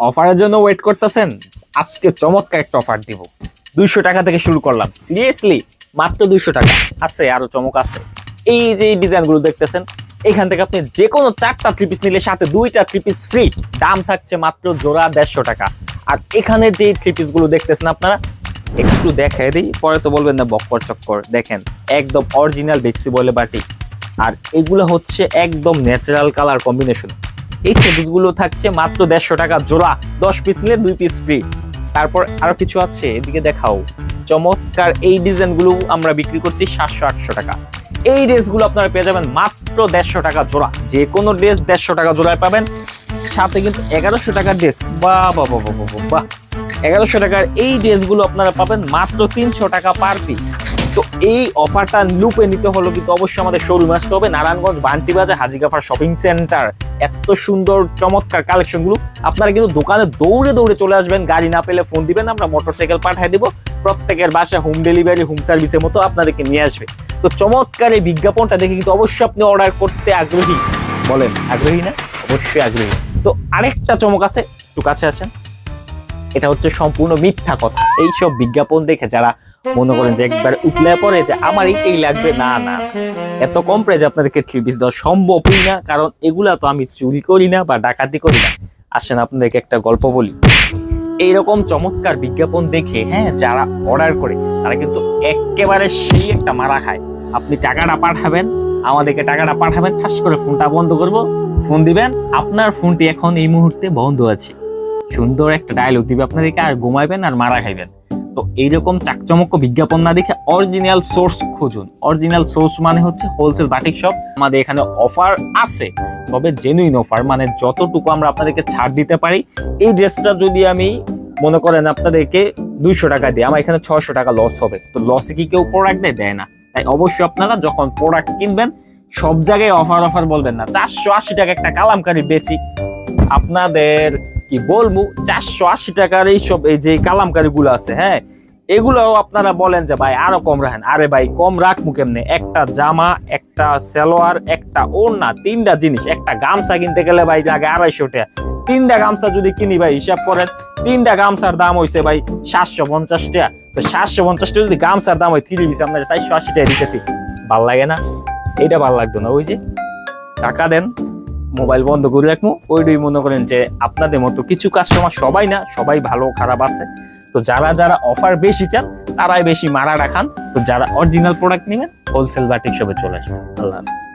অফারের জন্য ওয়েট করতেছেন? আজকে চমৎকার একটা অফার দিব। দুইশো টাকা থেকে শুরু করলাম। সিরিয়াসলি মাত্র দুইশো টাকা। আছে, আরও চমক আছে। এই যে ডিজাইনগুলো দেখতেছেন, এখান থেকে আপনি যে কোনো চারটা থ্রি পিস নিলে সাথে দুইটা থ্রি পিস ফ্রি দাম থাকছে মাত্র জোড়া দেড়শো টাকা। আর এখানে যে থ্রি পিসগুলো দেখতেছেন আপনারা, একটু দেখাই দিই, পরে তো বলবেন না, বক্কর চক্কর। দেখেন, একদম অরিজিনাল বেক্সি বলে বাটি। আর এগুলো হচ্ছে একদম ন্যাচারাল কালার কম্বিনেশন এই গুলো থাকছে মাত্র দেড়শো টাকা জোড়া দশ পিস নিলে দুই পিস ফ্রি তারপর আরও কিছু আছে এদিকে দেখাও চমৎকার এই ডিজাইনগুলো আমরা বিক্রি করছি সাতশো আটশো টাকা এই ড্রেসগুলো আপনারা পেয়ে যাবেন মাত্র দেড়শো টাকা জোড়া যে কোনো ড্রেস দেড়শো টাকা জোড়ায় পাবেন সাথে কিন্তু এগারোশো টাকার ড্রেস বাহ বাহ বাহ, বাহ এগারোশো টাকার এই ড্রেসগুলো আপনারা পাবেন মাত্র তিনশো টাকা পার পিস তো এই অফারটা লুপে নিতে হলো কিন্তু অবশ্যই আমাদের শোরুম আসতে হবে। নারায়ণগঞ্জ বান্টি বাজার হাজিগাফার শপিং সেন্টার এত সুন্দর, চমৎকার কালেকশনগুলো। আপনারা কিন্তু দোকানে দৌড়ে দৌড়ে চলে আসবেন। গাড়ি না পেলে ফোন দিবেন, আমরা মোটরসাইকেল পাঠিয়ে দিব। প্রত্যেকের বাসায় হোম ডেলিভারি হোম সার্ভিসের মতো আপনাদেরকে নিয়ে আসবে। তো চমৎকার এই বিজ্ঞাপনটা দেখে কিন্তু অবশ্যই আপনি অর্ডার করতে আগ্রহী। বলেন, আগ্রহী না? অবশ্যই আগ্রহী। তো আরেকটা চমক আছে, একটু কাছে আছেন। এটা হচ্ছে সম্পূর্ণ মিথ্যা কথা। এইসব বিজ্ঞাপন দেখে যারা মনে করেন যে একবার উতলে পড়ে যে আমার এইটাই লাগবে, না না। এত কম প্রাইজে আপনাদেরকে থ্রি পিস দেওয়া সম্ভবই না, কারণ এগুলা তো আমি চুরি করি না বা ডাকাতি করি না। আসেন আপনাদেরকে একটা গল্প বলি। এইরকম চমৎকার বিজ্ঞাপন দেখে হ্যাঁ যারা অর্ডার করে, তারা কিন্তু একেবারে সেই একটা মারা খায়। আপনি টাকাটা পাঠাবেন, আমাদেরকে টাকাটা পাঠাবেন, ঠাস করে ফোনটা বন্ধ করব, ফোন দিবেন, আপনার ফোনটি এখন এই মুহূর্তে বন্ধ আছে। সুন্দর একটা ডায়লগ দিবে আপনাদেরকে, আর ঘুমাইবেন আর মারা খাইবেন। তো এইরকম চাকচমক বিজ্ঞাপন না দেখে অরিজিনাল সোর্স খুঁজুন। অরিজিনাল সোর্স মানে হচ্ছে হোলসেল বাটিক শপ আমাদের এখানে অফার আছে, তবে জেনুইন অফার মানে যতটুকু আমরা আপনাদেরকে ছাড় দিতে পারি, এই ড্রেসটা যদি আমি মনে করেন আপনাদেরকে দুইশো টাকা দিই, আমার এখানে ছয়শো টাকা লস হবে। তো লসে কি কেউ প্রোডাক্ট দেয়? দেয় না। তাই অবশ্যই আপনারা যখন প্রোডাক্ট কিনবেন, সব জায়গায় অফার অফার বলবেন না। চারশো আশি টাকা একটা কালামকারি বেশি আপনাদের কি বলব, চারশো আশি টাকার এইসব এই যে কালামকারি গুলো আছে হ্যাঁ এগুলোও আপনারা বলেন যে, ভাই, আরও কম রাখেন। আরে ভাই, কম রাখব কেমনে? একটা জামা, একটা সালোয়ার, একটা ওড়না, তিনটা জিনিস, একটা গামছা কিনতে গেলে ভাই লাগে আড়াইশো টাকা। তিনটা গামছা যদি কিনি ভাই, হিসাব করেন, তিনটা গামছার দাম হইছে ভাই সাতশো পঞ্চাশ টাকা। তো সাতশো পঞ্চাশ টাকা যদি গামছার দাম হয়, থ্রি পিস আপনার চারশো আশি টাকা দিতেছি। ভালো লাগে না? এটা ভালো লাগতো না। ওই যে টাকা দেন। মোবাইল বন্ধ করে রাখব। ওইটাই মনে করেন যে আপনাদের মতো কিছু কাস্টমার সবাই না, সবাই ভালো, খারাপ আছে। তো যারা যারা অফার বেশি চান, তারাই বেশি মারা রাখান তো যারা অরিজিনাল প্রোডাক্ট নেবেন হোলসেল বা সবে চলে আসবেন। আল্লাহ হাফিজ।